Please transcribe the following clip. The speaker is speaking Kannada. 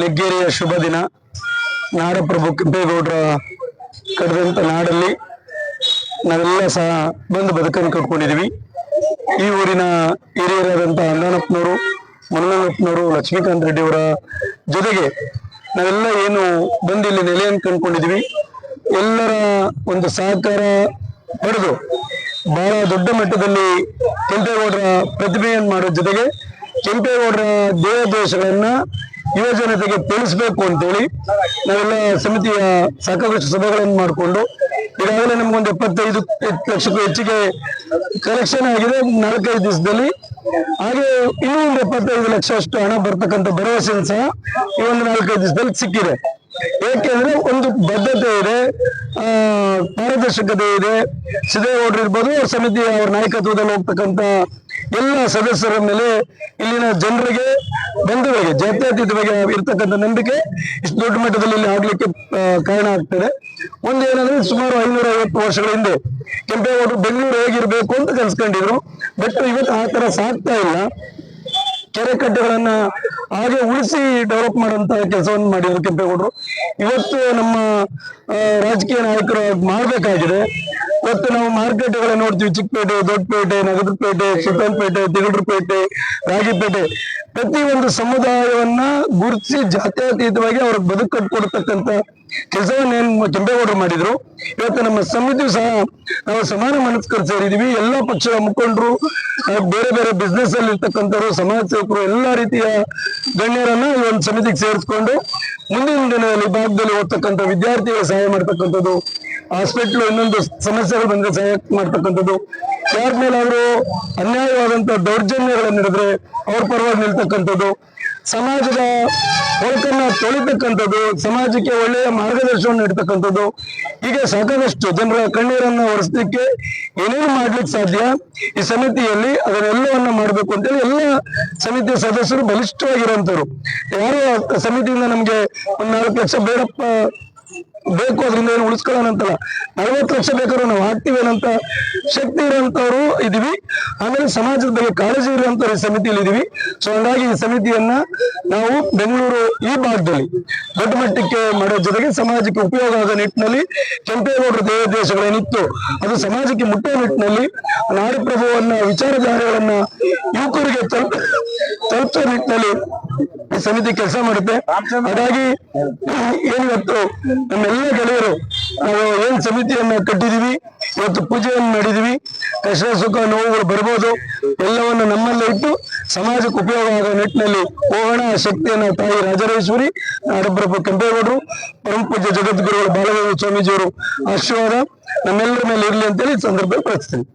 ಲೆಗ್ಗೇರಿಯ ಶುಭ ದಿನ. ನಾಡಪ್ರಭು ಕೆಂಪೇಗೌಡರ ಕಡಿದಂಥ ನಾಡಲ್ಲಿ ನಾವೆಲ್ಲ ಸಹ ಬಂದು ಬದುಕನ್ನು ಕಟ್ಕೊಂಡಿದೀವಿ ಈ ಊರಿನ ಹಿರಿಯರಾದಂಥ ಅಂದಾನಪ್ಪನವರು ಮಲ್ಲನಪ್ಪನವರು ಲಕ್ಷ್ಮೀಕಾಂತ್ ರೆಡ್ಡಿಯವರ ಜೊತೆಗೆ ನಾವೆಲ್ಲ ಏನು ಬಂದು ಇಲ್ಲಿ ನೆಲೆಯನ್ನು ಕಂಡುಕೊಂಡಿದ್ವಿ ಎಲ್ಲರ ಒಂದು ಸಹಕಾರ ಪಡೆದು ಬಹಳ ದೊಡ್ಡ ಮಟ್ಟದಲ್ಲಿ ಕೆಂಪೇಗೌಡರ ಪ್ರತಿಭೆಯನ್ನು ಮಾಡೋ ಜೊತೆಗೆ ಕೆಂಪೇಗೌಡರ ದೇಹ ದೋಷಗಳನ್ನ ಯುವ ಜನತೆಗೆ ತಿಳಿಸ್ಬೇಕು ಅಂತೇಳಿ ನಾವೆಲ್ಲ ಸಮಿತಿಯ ಸಾಕಷ್ಟು ಸಭೆಗಳನ್ನು ಮಾಡಿಕೊಂಡು ಈಗಾಗಲೇ ನಮ್ಗೊಂದು ಎಪ್ಪತ್ತೈದು ಲಕ್ಷಕ್ಕೂ ಹೆಚ್ಚಿಗೆ ಕಲೆಕ್ಷನ್ ಆಗಿದೆ ನಾಲ್ಕೈದು ದಿವಸದಲ್ಲಿ. ಹಾಗೆ ಇನ್ನೂ ಒಂದು ಎಪ್ಪತ್ತೈದು ಲಕ್ಷ ಅಷ್ಟು ಹಣ ಬರ್ತಕ್ಕಂಥ ಭರವಸೆ ಸಹ ಈ ಒಂದು ನಾಲ್ಕೈದು ದಿವಸದಲ್ಲಿ ಸಿಕ್ಕಿದೆ. ಏಕೆಂದ್ರೆ ಒಂದು ಬದ್ಧತೆ ಇದೆ, ಆ, ಪಾರದರ್ಶಕತೆ ಇದೆ. ಸಿದ್ದೇಗೌಡರು ಇರ್ಬೋದು, ಅವ್ರ ಸಮಿತಿ ಅವ್ರ ನಾಯಕತ್ವದಲ್ಲಿ ಹೋಗ್ತಕ್ಕಂಥ ಎಲ್ಲ ಸದಸ್ಯರ ಮೇಲೆ ಇಲ್ಲಿನ ಜನರಿಗೆ, ಬಂಧುಗಳಿಗೆ ಜಾತ್ಯತೀತವಾಗಿ ಇರ್ತಕ್ಕಂಥ ನಂಬಿಕೆ ಇಷ್ಟು ದೊಡ್ಡ ಮಟ್ಟದಲ್ಲಿ ಇಲ್ಲಿ ಆಗ್ಲಿಕ್ಕೆ ಕಾರಣ ಆಗ್ತದೆ. ಒಂದು ಏನಂದ್ರೆ ಸುಮಾರು ಐನೂರ ಐವತ್ತು ವರ್ಷಗಳ ಹಿಂದೆ ಕೆಂಪೇಗೌಡರು ಬೆಂಗಳೂರು ಹೇಗಿರ್ಬೇಕು ಅಂತ ಕಲ್ಸ್ಕೊಂಡಿದ್ರು. ಬಟ್ ಇವತ್ತು ಆ ತರ ಸಾಕ್ತಾ ಇಲ್ಲ. ಕೆರೆ ಕಟ್ಟೆಗಳನ್ನ ಹಾಗೆ ಉಳಿಸಿ ಡೆವಲಪ್ ಮಾಡುವಂತ ಕೆಲಸವನ್ನು ಮಾಡಿದ್ರು ಕೆಂಪೇಗೌಡರು. ಇವತ್ತು ನಮ್ಮ ರಾಜಕೀಯ ನಾಯಕರು ಮಾಡ್ಬೇಕಾಗಿದೆ. ಇವತ್ತು ನಾವು ಮಾರ್ಕೆಟ್ಗಳನ್ನ ನೋಡ್ತೀವಿ. ಚಿಕ್ಕಪೇಟೆ, ದೊಡ್ಡಪೇಟೆ, ನಗರಪೇಟೆ ಸುಲ್ತಾನ್ಪೇಟೆ ತಿಗಡ್ರಪೇಟೆ ರಾಗಿಪೇಟೆ. ಪ್ರತಿ ಒಂದು ಸಮುದಾಯವನ್ನ ಗುರುತಿಸಿ ಜಾತ್ಯತೀತವಾಗಿ ಅವ್ರ ಬದುಕು ಕಟ್ಕೊಡ್ತಕ್ಕಂತ ಕೆಲಸವನ್ನ ಏನ್ ಕೆಂಪೇಗೌಡರು ಮಾಡಿದ್ರು. ಇವತ್ತು ನಮ್ಮ ಸಮಿತಿ ಸಹ ನಾವು ಸಮಾನ ಮನಸ್ಕರು ಸೇರಿದೀವಿ. ಎಲ್ಲಾ ಪಕ್ಷದ ಮುಖಂಡರು ಬೇರೆ ಬೇರೆ ಬಿಸ್ನೆಸ್ ಅಲ್ಲಿ ಇರ್ತಕ್ಕಂಥವ್ರು, ಸಮಾಜ ಸೇವಕರು, ಎಲ್ಲಾ ರೀತಿಯ ಗಣ್ಯರನ್ನ ಈ ಒಂದು ಸಮಿತಿಗೆ ಸೇರಿಸ್ಕೊಂಡು ಮುಂದಿನ ದಿನದಲ್ಲಿ ಭಾಗದಲ್ಲಿ ಓದ್ತಕ್ಕಂಥ ವಿದ್ಯಾರ್ಥಿಗಳ ಸಹಾಯ ಮಾಡ್ತಕ್ಕಂಥದ್ದು ಹಾಸ್ಪಿಟ್ಲು ಇನ್ನೊಂದು ಸಮಸ್ಯೆಗಳು ಬಂದ್ರೆ ಸಹಾಯ ಮಾಡ್ತಕ್ಕಂಥದ್ದು. ಯಾರ ಅವರು ಅನ್ಯಾಯವಾದಂತ ದೌರ್ಜನ್ಯಗಳನ್ನು ನಡೆದ್ರೆ ಅವ್ರ ಪರವಾಗಿ ನಿಲ್ತಕ್ಕಂಥದ್ದು. ಸಮಾಜದ ಹೊರಕನ್ನ ತೊಳಿತಕ್ಕಂಥದ್ದು, ಸಮಾಜಕ್ಕೆ ಒಳ್ಳೆಯ ಮಾರ್ಗದರ್ಶನವನ್ನು ನೀಡ್ತಕ್ಕಂಥದ್ದು ಹೀಗೆ ಸಾಕಷ್ಟು ಜನರ ಕಣ್ಣೀರನ್ನ ಒರೆಸಲಿಕ್ಕೆ ಏನೇನು ಮಾಡ್ಲಿಕ್ಕೆ ಸಾಧ್ಯ? ಈ ಸಮಿತಿಯಲ್ಲಿ ಅದನ್ನೆಲ್ಲವನ್ನ ಮಾಡಬೇಕು ಅಂತೇಳಿ ಎಲ್ಲ ಸಮಿತಿಯ ಸದಸ್ಯರು ಬಲಿಷ್ಠವಾಗಿರುವಂತವ್ರು. ಯಾರು ಸಮಿತಿಯಿಂದ ನಮ್ಗೆ ಒಂದ್ ನಾಲ್ಕು ಲಕ್ಷ ಬೇಡಪ್ಪ ಬೇಕು ಅದರಿಂದ ಏನು ಉಳಿಸ್ಕೊಳ್ಳೋಣಂತಲ್ಲ ನಲವತ್ತು ಲಕ್ಷ ಬೇಕಾದ್ರೂ ನಾವು ಹಾಕ್ತೀವಿ ಅನ್ನೋಂತ ಶಕ್ತಿ ಇರುವಂತವ್ರು ಇದೀವಿ. ಆಮೇಲೆ ಸಮಾಜದ ಬಗ್ಗೆ ಕಾಳಜಿ ಇರುವಂತವ್ರು ಈ ಸಮಿತಿಯಲ್ಲಿ ಇದೀವಿ. ಸೊ ಹಂಗಾಗಿ ಈ ಸಮಿತಿಯನ್ನ ನಾವು ಬೆಂಗಳೂರು ಈ ಭಾಗದಲ್ಲಿ ದೊಡ್ಡ ಮಟ್ಟಕ್ಕೆ ಮಾಡೋ ಜೊತೆಗೆ ಸಮಾಜಕ್ಕೆ ಉಪಯೋಗ ಆಗೋ ನಿಟ್ಟಿನಲ್ಲಿ ಕೆಂಪೇಗೌಡರ ದೇವ ದೇಶಗಳೇನಿತ್ತು ಅದು ಸಮಾಜಕ್ಕೆ ಮುಟ್ಟೋ ನಿಟ್ಟಿನಲ್ಲಿ ನಾಡಪ್ರಭುವನ್ನ ವಿಚಾರಧಾರೆಗಳನ್ನ ಯುವಕರಿಗೆ ತಲುಪ ತಲುಪಿಸೋ ನಿಟ್ಟಿನಲ್ಲಿ ಈ ಸಮಿತಿ ಕೆಲಸ ಮಾಡುತ್ತೆ. ಹಾಗಾಗಿ ಏನಿವತ್ತು ನಮ್ಮೆಲ್ಲ ಗೆಳೆಯರು, ನಾವು ಏನ್ ಸಮಿತಿಯನ್ನ ಕಟ್ಟಿದೀವಿ ಇವತ್ತು ಪೂಜೆಯನ್ನು ಮಾಡಿದೀವಿ, ಕಷ್ಟ ಸುಖ ನೋವುಗಳು ಬರಬಹುದು ಎಲ್ಲವನ್ನು ನಮ್ಮಲ್ಲೇ ಇಟ್ಟು ಸಮಾಜಕ್ಕೆ ಉಪಯೋಗ ಆಗೋ ನಿಟ್ಟಿನಲ್ಲಿ ಹೋಗೋಣ, ಶಕ್ತಿಯನ್ನು ತಾಯಿ ರಾಜರಾಜೇಶ್ವರಿ, ನಾಡಪ್ರಭು ಕೆಂಪೇಗೌಡರು ಪರಮ ಪೂಜ್ಯ ಜಗದ್ಗುರುಗಳು ಬಾಲಗೌಡ ಸ್ವಾಮೀಜಿಯವರು ಆಶೀರ್ವಾದ ನಮ್ಮೆಲ್ಲರ ಮೇಲೆ ಇರಲಿ ಅಂತೇಳಿ ಸಂದರ್ಭ ಪ್ರಾರ್ಥಿಸ್ತೀನಿ.